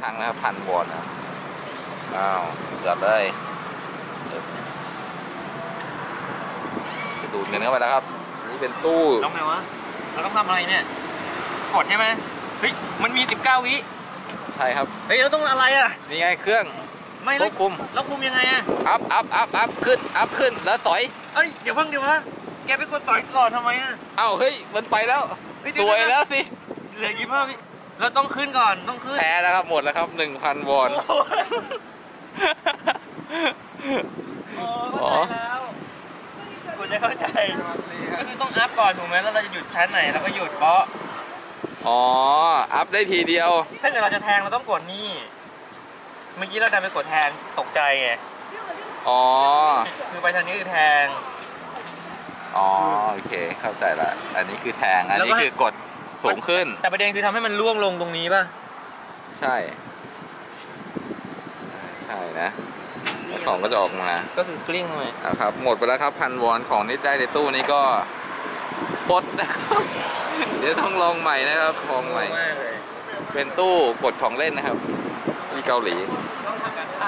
ครั้งนะครับพันวอนนะครับอ้าวเกิดเลยดูดเงินเข้าไปแล้วครับ นี่เป็นตู้แล้วไงวะเราต้องทำอะไรเนี่ย กดใช่ไหมเฮ้ย มันมี 19 วิ ใช่ครับ เฮ้ยเราต้องอะไรอะ นี่ไงเครื่อง ไม่คแล้ววบคุม แล้วคุมยังไงอะ อัพอัพอัพอัพขึ้น อัพขึ้น แล้วสอยเอ้ย เดี๋ยวเพิ่งเดี๋ยววะแกไปกดต่อยก่อนทำไมอะ เอ้าเฮ้ย มันไปแล้วเฮ้ยสเดี๋วยเดี๋แล้วสิ เหลือยี่ห้าวิ เราต้องขึ้นก่อนต้องขึ้นแพ้แล้วครับหมดแล้วครับ1,000วอนโอ้ยโอ้เข้าใจแล้วกูจะเข้าใจก็คือต้องอัพก่อนถูกไหมแล้วเราจะหยุดชั้นไหนเราก็หยุดเพราะอ๋อ อัพได้ทีเดียว ถ้าเกิดเราจะแทงเราต้องกดนี่ เมื่อกี้เราดันไปกดแทงตกใจไง อ๋อ คือไปทางนี้คือแทง อ๋อ โอเค เข้าใจละ อันนี้คือแทง อันแล้วนี้ก็ให้คือกด สูงขึ้น แต่ประเด็นคือทำให้มันล่วงลงตรงนี้ป่ะ ใช่ใช่นะแล้วของก็จะออกมาก็คือกลิ้งไปนะครับ หมดไปแล้วครับพันวอนของที่ได้ในตู้นี้ก็ปลดนะครับ เดี๋ยวต้องลองใหม่นะครับลองใหม่มากเลยเป็นตู้กดของเล่นนะครับที่เกาหลีต้องทำการบ้าน